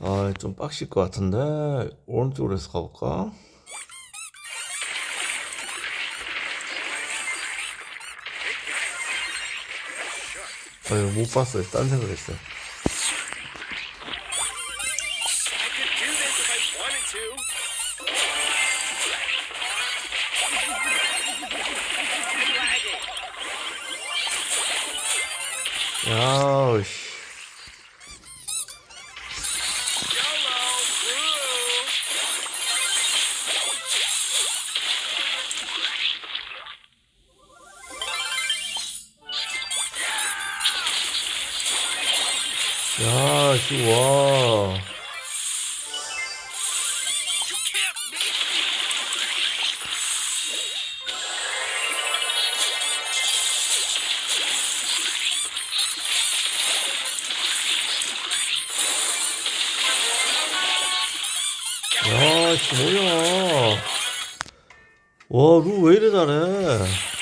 아, 좀 빡실 것 같은데 오른쪽으로 해서 가볼까? 아유 못 봤어요. 딴 생각 했어요. I could 야, 씨, 와. 야, 씨, 뭐야. 와, 루 왜 이래 잘해.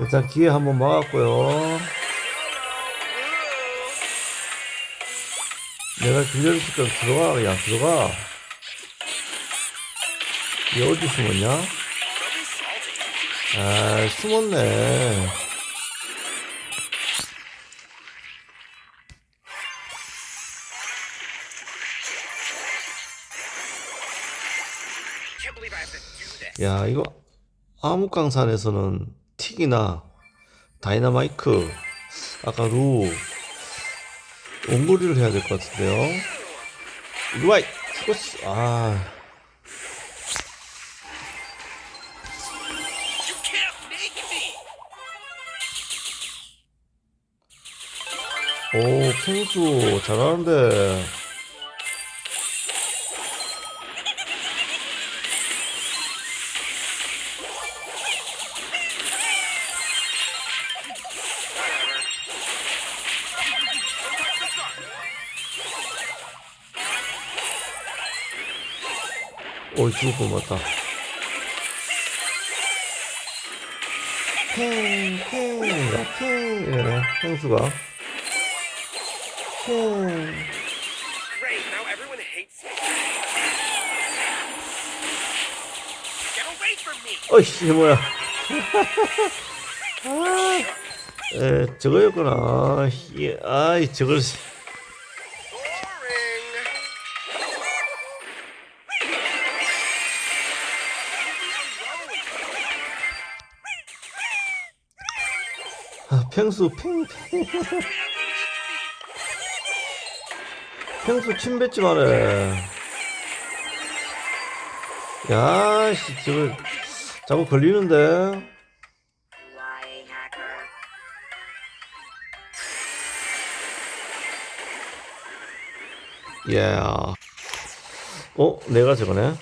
일단 기회 한번 막았고요. 내가 들려줬을 건 들어가, 그냥 들어가. 얘 어디 숨었냐? 아, 숨었네. 야, 이거 암흑강산에서는 틱이나 다이나마이크, 아까 루, 원거리를 해야 될 것 같은데요. 이리 와! 이 죽었어. 아. 오, 펭수 잘하는데. 오, 죽을 뻔 맞다. 팽, 팽, 야, 팽, 이러네. 펭수가. 팽. 어이씨, 뭐야. 아, 에, 저거였구나. 예, 아이, 저걸. 아, 펭수, 팽, 팽. 펭수 침 뱉지 말해. 야, 씨, 저걸. 자꾸 걸리는데. 예. 어, 내가 저거네.